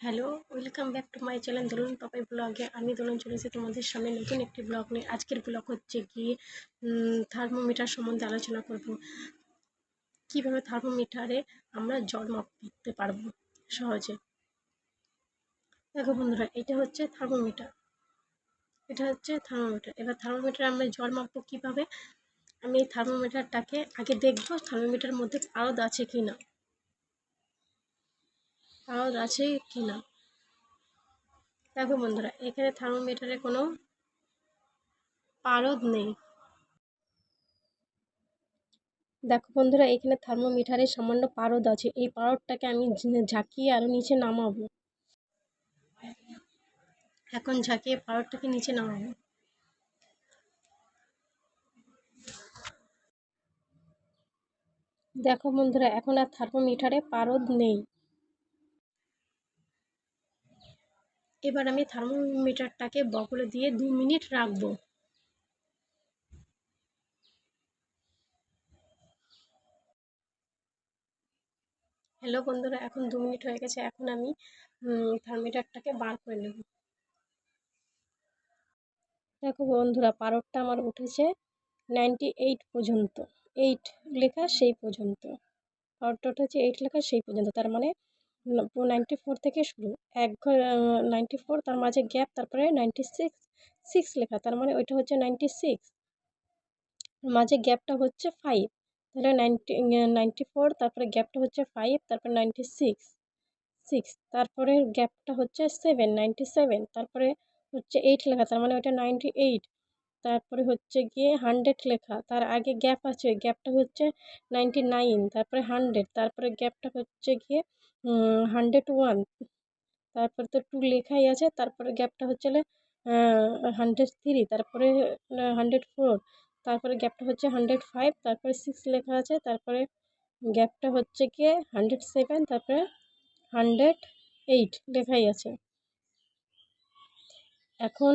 Hello, welcome back to my channel Dolon Papai ব্লগে। আমি দোলন চলেছি তোমাদের সামনে নতুন একটি ব্লগ নিয়ে। আজকের ব্লগ হচ্ছে গিয়ে থার্মোমিটার সম্বন্ধে আলোচনা করব। কীভাবে থার্মোমিটারে আমরা জল মাপ করতে পারব সহজে? দেখো বন্ধুরা, এটা হচ্ছে থার্মোমিটার। এটা হচ্ছে থার্মোমিটার। এবার থার্মোমিটারে আমরা জল মাপবো কীভাবে? আমি এই থার্মোমিটারটাকে আগে দেখব, থার্মোমিটারের মধ্যে আরদ আছে কি না আওয়াজ আছে কি না? দেখো বন্ধুরা, এখানে থার্মোমিটারে কোনো পারদ নেই। দেখো বন্ধুরা, এখানে থার্মোমিটারে সামান্য পারদ আছে। এই পারদটাকে আমি ঝাঁকিয়ে আরও নিচে নামাবো। এখন ঝাঁকিয়ে পারদটাকে নিচে নামাবো। দেখো বন্ধুরা, এখন আর থার্মোমিটারে পারদ নেই। এবার আমি থার্মোমিটারটাকে বগলে দিয়ে দু মিনিট রাখব। হ্যালো বন্ধুরা, এখন দু মিনিট হয়ে গেছে, এখন আমি থার্মোমিটারটাকে বার করে নেব। দেখো বন্ধুরা পারটটা আমার উঠেছে নাইনটি এইট পর্যন্ত। এইট লেখা সেই পর্যন্ত। পারটটা উঠেছে এইট লেখা সেই পর্যন্ত। তার মানে নাইনটি ফোর থেকে শুরু। এক নাইনটি ফোর তার মাঝে গ্যাপ তারপরে নাইনটি সিক্স সিক্স লেখা, তার মানে ওইটা হচ্ছে নাইনটি সিক্স মাঝে গ্যাপটা হচ্ছে ফাইভ তাহলে নাইনটি নাইনটি ফোর তারপরে গ্যাপটা হচ্ছে ফাইভ তারপরে নাইনটি সিক্স সিক্স তারপরে গ্যাপটা হচ্ছে সেভেন নাইনটি সেভেন তারপরে হচ্ছে এইট লেখা, তার মানে ওইটা নাইনটি এইট তারপরে হচ্ছে গিয়ে হান্ড্রেড লেখা। তার আগে গ্যাপ আছে গ্যাপটা হচ্ছে নাইনটি নাইন তারপরে হান্ড্রেড তারপরে গ্যাপটা হচ্ছে গিয়ে হান্ড্রেড ওয়ান তারপরে তো টু লেখাই আছে, তারপরে গ্যাপটা হচ্ছে হান্ড্রেড থ্রি তারপরে হান্ড্রেড ফোর তারপরে গ্যাপটা হচ্ছে হান্ড্রেড ফাইভ তারপরে সিক্স লেখা আছে, তারপরে গ্যাপটা হচ্ছে গিয়ে হান্ড্রেড সেভেন তারপরে হান্ড্রেড এইট লেখাই আছে। এখন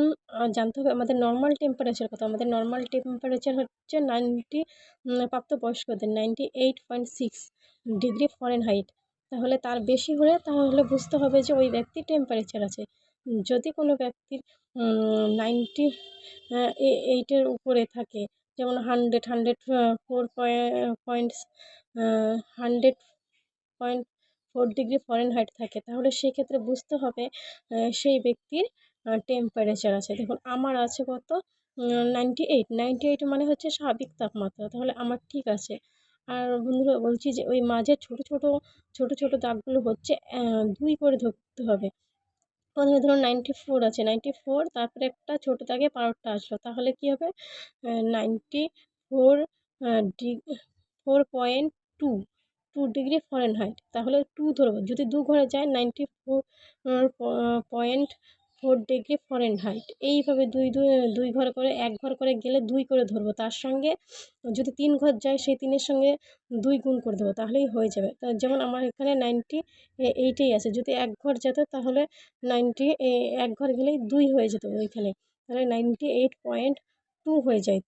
জানতে হবে আমাদের নর্মাল টেম্পারেচার কত? আমাদের নর্মাল টেম্পারেচার হচ্ছে নাইনটি প্রাপ্তবয়স্কদের ninety eight point six degree Fahrenheit তাহলে তার বেশি হলে তাহলে বুঝতে হবে যে ওই ব্যক্তির টেম্পারেচার আছে। যদি কোনো ব্যক্তির নাইনটি এইটের উপরে থাকে, যেমন hundred hundred four points hundred point four degree Fahrenheit থাকে, তাহলে সেক্ষেত্রে বুঝতে হবে সেই ব্যক্তির টেম্পারেচার আছে। দেখুন, আমার আছে কত? নাইনটি এইট নাইনটি এইট মানে হচ্ছে স্বাভাবিক তাপমাত্রা। তাহলে আমার ঠিক আছে। আর বন্ধুরা, বলছি যে ওই মাঝে ছোটো ছোটো ছোটো ছোটো দাগগুলো হচ্ছে দুই করে ধরতে হবে। প্রথমে ধরুন নাইনটি ফোর আছে। নাইনটি ফোর তারপরে একটা ছোটো দাগে বারোটা আসলো। তাহলে কী হবে? Ninety four D four point two two degree Fahrenheit তাহলে টু ধরবো। যদি দু ঘরে যায় ninety four point four degree Fahrenheit এইভাবে দুই দুই দুই ঘর করে, এক ঘর করে গেলে দুই করে ধরবো। তার সঙ্গে যদি তিন ঘর যায়, সেই তিনের সঙ্গে দুই গুণ করে দেবো তাহলেই হয়ে যাবে। যেমন আমার এখানে নাইনটি এইটেই আছে। যদি এক ঘর যেত, তাহলে নাইনটি এক ঘর গেলেই দুই হয়ে যেত ওইখানে। তাহলে নাইনটি এইট পয়েন্ট টু হয়ে যাইত।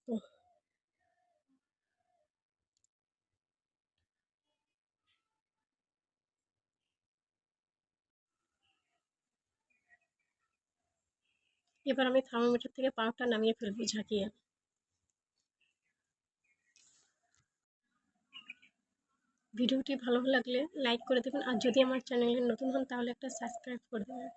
এবার আমি থার্মোমিটার থেকে পাওয়ারটা নামিয়ে ফেলব ঝাঁকিয়ে। ভিডিওটি ভালো লাগলে লাইক করে দেবেন, আর যদি আমার চ্যানেলে নতুন হন তাহলে একটা সাবস্ক্রাইব করে দেবেন।